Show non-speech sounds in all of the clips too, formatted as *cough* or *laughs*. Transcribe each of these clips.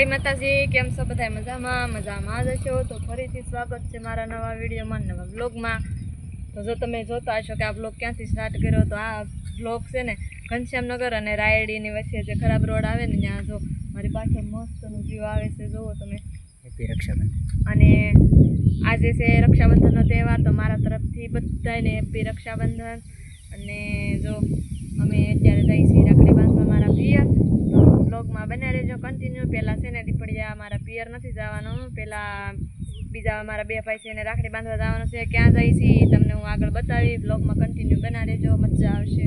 જય માતાજી કેમ છો બધા મજામાં? મજામાં જ હશો? તો ફરીથી સ્વાગત છે મારા નવા વિડીયોમાં નવા બ્લોગમાં તો જો તમે જોતા હશો કે આ બ્લોગ ક્યાંથી સ્ટાર્ટ કર્યો તો આ બ્લોગ છે ને ઘનશ્યામનગર અને રાયડીની વચ્ચે જે ખરાબ રોડ આવે ને ત્યાં જો મારી પાછળ મસ્તનું વ્યૂ આવે છે જુઓ તમે. હેપી રક્ષાબંધન. અને આજે છે રક્ષાબંધનનો તહેવાર તો મારા તરફથી બધાને હેપી રક્ષાબંધન. અને જો અમે અત્યારે જઈ છીએ રાખડી બાંધવા મારા પિયર તો બ્લોગમાં બને રહેજો કન્ટિન્યુ પહેલાં છે ને, દીપડિયા મારા પિયર નથી જવાનું. પહેલાં બીજા મારા બે ભાઈ છે એને રાખડી બાંધવા જવાનું છે. ક્યાં જઈ છીએ તમને હું આગળ બતાવી બ્લોગમાં કન્ટિન્યુ બના રહેજો. મજા આવશે.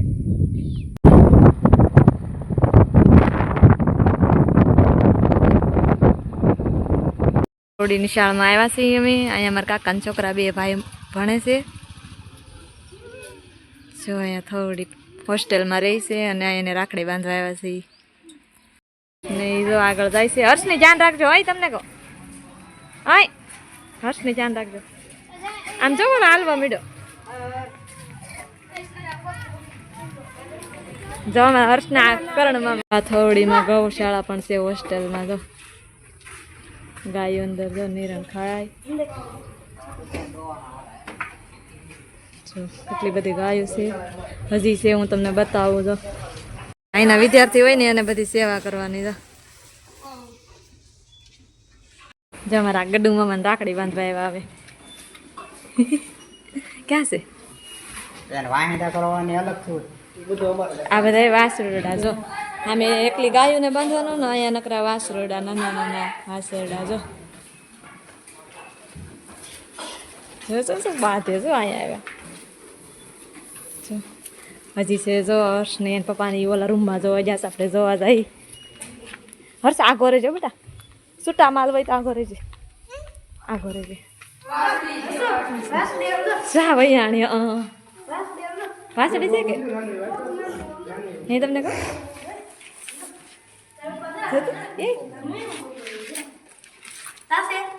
થોડી નિશાળમાં આવ્યા છીએ અમે. અહીંયા મારા કાકાના છોકરા બે ભાઈ ભણે છે. જો અહીંયા થોડી હોસ્ટેલમાં રહી છે અને અહીંયા રાખડી બાંધવા આવ્યા છે ને ઈ જો આગળ જાય છે. હર્ષની ધ્યાન રાખજો. હોય તમને કહો. હોય હર્ષની ધ્યાન રાખજો. આમ જો ને હાલવા મીડો. જો હર્ષના કરણમાં થોડીમાં ગૌશાળા પણ છે હોસ્ટેલમાં, જો. ગાયો અંદર જો નિરણ ખાય. કેટલી બધી ગાયો છે. હજી છે, હું તમને બતાવું, જો. અહીંના વિદ્યાર્થી હોય ને એને બધી સેવા કરવાની, જો. જો અમારા ગડુ મામાને રાખડી બાંધવા એવા આવે ક્યાં છે? આ બધા વાસરોડા જો. આમે એકલી ગાયોને બાંધવાનું ને અહીંયા નકરા વાસરોડા નાના નાના વાસરડા જો. જો જો શું બાંધે જો અહીંયા આવ્યા. જો. હજી છે જો હર્ષ ને એના પપ્પાની ઓલા રૂમમાં જોવા જશે આપણે જોવા જઈ હર્ષ આગો રહેજો બેટા. છૂટા માલ હોય તો આગો રહેજે આગો રહેજે જા ભાઈ આણી વાસડી છે કે? નહીં તમને કહું?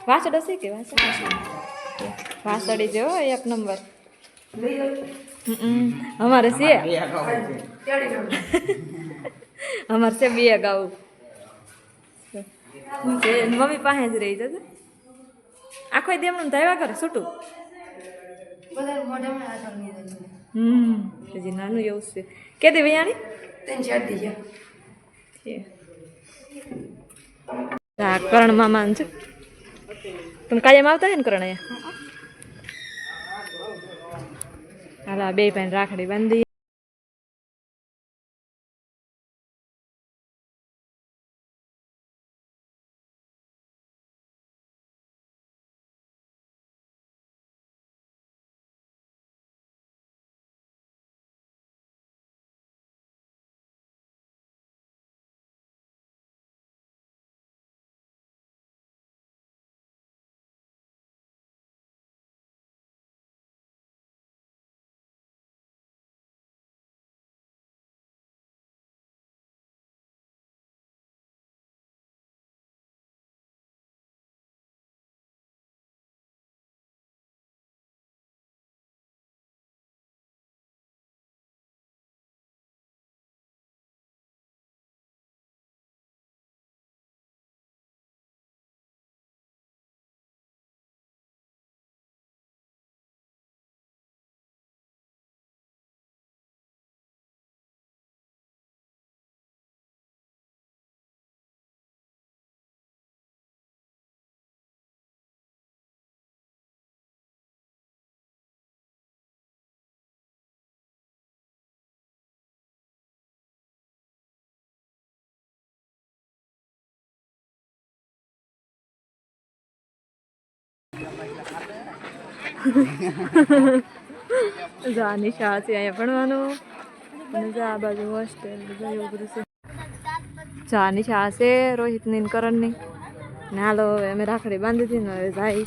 વાસડો છે કે વાસડી વાસડી જો એક નંબર. અમારે છે. અમારે છે. *laughs* બે ગાઉ છે મમ્મી પાસે જ રહી જશે આખો દેમણું ધાવ્યા કરે છૂટું. હમ હજી નાનું એવું છે. કે દે વૈયાણી છે. આ કરણ મામા છે. તમે કાયમ આવતા હે ને કરણ અહીંયા? હાલા બે ભાઈ રાખડી બાંધી. જા નિશા છે અહીંયા ભણવાનું. અને જા, આ બાજુ હોસ્ટેલ એવું બધું છે. જા નિશા છે રોહિતની ને કરણની. ને હાલો, હવે અમે રાખડી બાંધી હતી ને હવે જાય.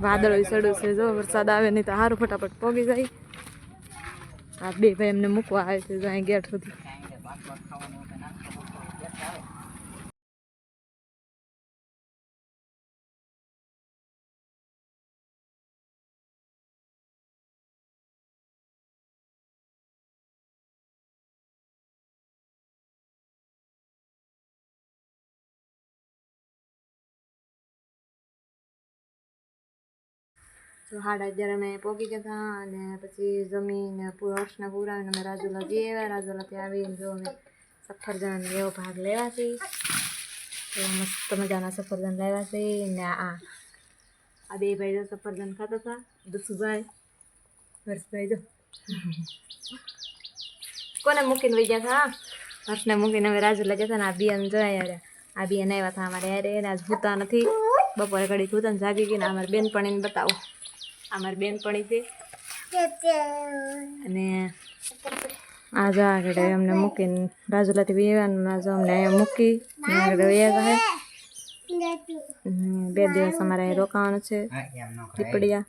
વાદળ સડું છે, જો વરસાદ આવે નહીં તો સારું ફટાફટ પોગી જાય. આ બે ભાઈ એમને મૂકવા આવે છે, જાય ગેટ સુધી. સાડા અગિયાર અમે પહોંચી ગયા હતા અને પછી જમીન વર્ષના પૂરા પુરાવીને અમે રાજુલા જઈ આવ્યા. રાજુલાથી આવીને જો અમે સફરજન એવો ભાગ લેવા છે. તો મસ્ત મજાના સફરજન લેવા છે ને આ આ બે ભાઈ જો સફરજન ખાતા હતા. દસુભાઈ, હર્ષભાઈ જો. કોને મૂકીને વહી ગયા હતા હર્ષને મૂકીને અમે રાજુલા જતા ને આ બિયન જોયા યાર આ બિયન આવ્યા હતા અમારે યારે આજ ભૂતા નથી. બપોરે ઘડી ભૂતાને જાગી ગઈ ને અમારી બેનપણીને બતાવો. અમારી બેનપણી છે. અને આ જો આગળ અમને મૂકીને રાજુલાથી વિવાનું આ જો અમને અહીંયા મૂકી ને આગળ વયા જાય બે દિવસ અમારે અહીં રોકાવાનું છે. ન પીપળિયા.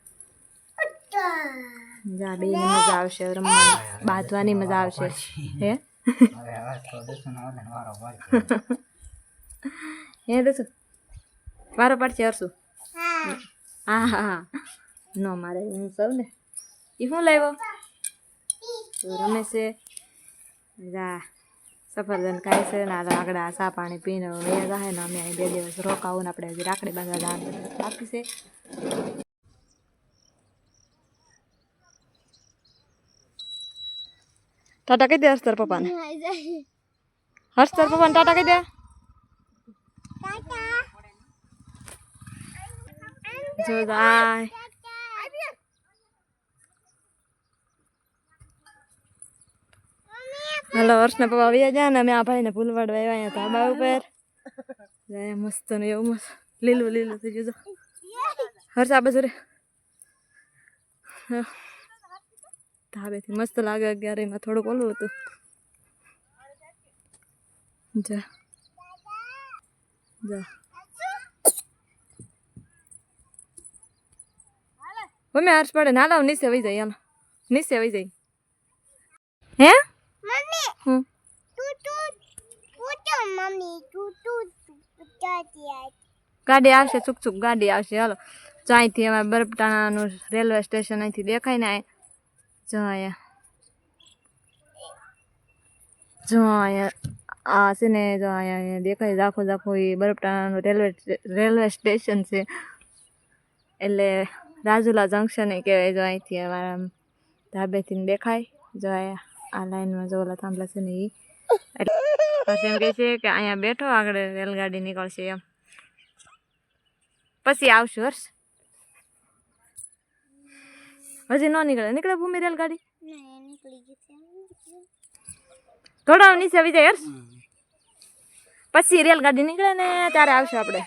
જા બે મજા આવશે રમવાની. બાંધવાની મજા આવશે. હે? હે દસું વારો પાડશે હરશું હા હા હા. ન મારે હું સૌને એ શું લાવ્યો તો રમે છે જા સફરજન ખાય છે ને આગળ આ સા પાણી પીને વયા જાય ને અમે અહીં બે દિવસ રોકાવું ને આપણે હજી રાખડી બાંધવા જવાનું બાકી છે ટાટા કહી દે હર્ષ પપ્પાને હર્ષ તાર પપ્પાને ટાટા કહી દે જો જાય હલો હર્ષના પપ્પા આવી ગયા ને, અમે આ ભાઈને ફૂલવાડવા આવ્યા અહીંયા ધાબા ઉપર. જાય મસ્ત ને એવું મસ્ત. લીલું લીલું થઈ ગયું. હર્ષ, આ બાજુ રે. ધાબેથી મસ્ત લાગે અગિયાર એમાં થોડુંક ઓલું હતું. જા. જા. મમ્મી, હર્ષ પડે ના લાવ નીચે વહી જાય, હાલો. નીચે વહી જાય. હે? હમ. ગાડી આવશે ચૂક ચૂક ગાડી આવશે. હાલો. જો અહીંથી અમારે બરપટાણાનું રેલવે સ્ટેશન અહીંથી દેખાય ને જો અહીંયા. જો અહીંયા આ છે ને, જો અહીંયા દેખાય દાખો દાખો એ બરપટાણાનું રેલવે રેલવે સ્ટેશન છે. એટલે રાજુલા જંકશન કહેવાય, જો અહીંથી અમારા ધાબેથી દેખાય. જો અહીંયા. આ લાઈનમાં જો ઓલા થાંભલા છે ને એ એટલે પછી એમ કહે છે કે અહીંયા બેઠો આગળ રેલગાડી નીકળશે એમ પછી આવશું હર્ષ હજી ન નીકળે નીકળે ભૂમિ રેલગાડી ના નીકળી ગઈ થોડા નીચે આવી જાય હર્ષ પછી રેલગાડી નીકળે ને ત્યારે આવશું આપણે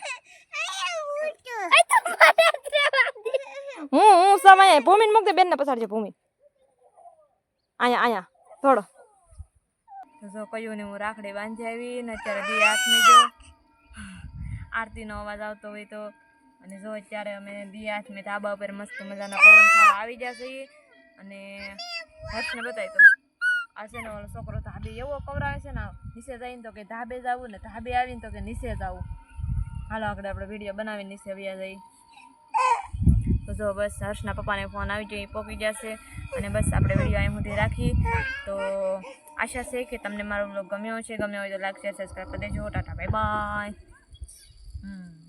હું હું સમય ભૂમિને મૂક દે બેન ને પછાડજે ભૂમિ અહીંયા અહીંયા થોડો. જો કયું ને હું રાખડી બાંધી આવી ને અત્યારે બે હાથની જો આરતીનો અવાજ આવતો હોય તો. અને જો અત્યારે અમે દી હાથમે ધાબા ઉપર મસ્ત મજાના પવન ખાવા આવી જશે અને હર્ષને બતાવી તો આ છે ને ઓલો છોકરો ધાબે એવો કવરાવે છે ને, નીચે જઈને તો કે ધાબે જવું ને ધાબે આવીને તો કે નીચે જવું. હાલો આગળ આપણે વીડિયો બનાવીને નીચે વ્યા જઈ તો જો બસ હર્ષના પપ્પાને ફોન આવી જાય પહોંચી જશે અને બસ આપણે વીડિયો અહીં સુધી રાખી. તો આશા છે કે તમને મારો બ્લોગ ગમ્યો છે ગમ્યો હોય તો લાઈક શેર સબસ્ક્રાઈબ કરી દેજો. Tata bye bye hmm.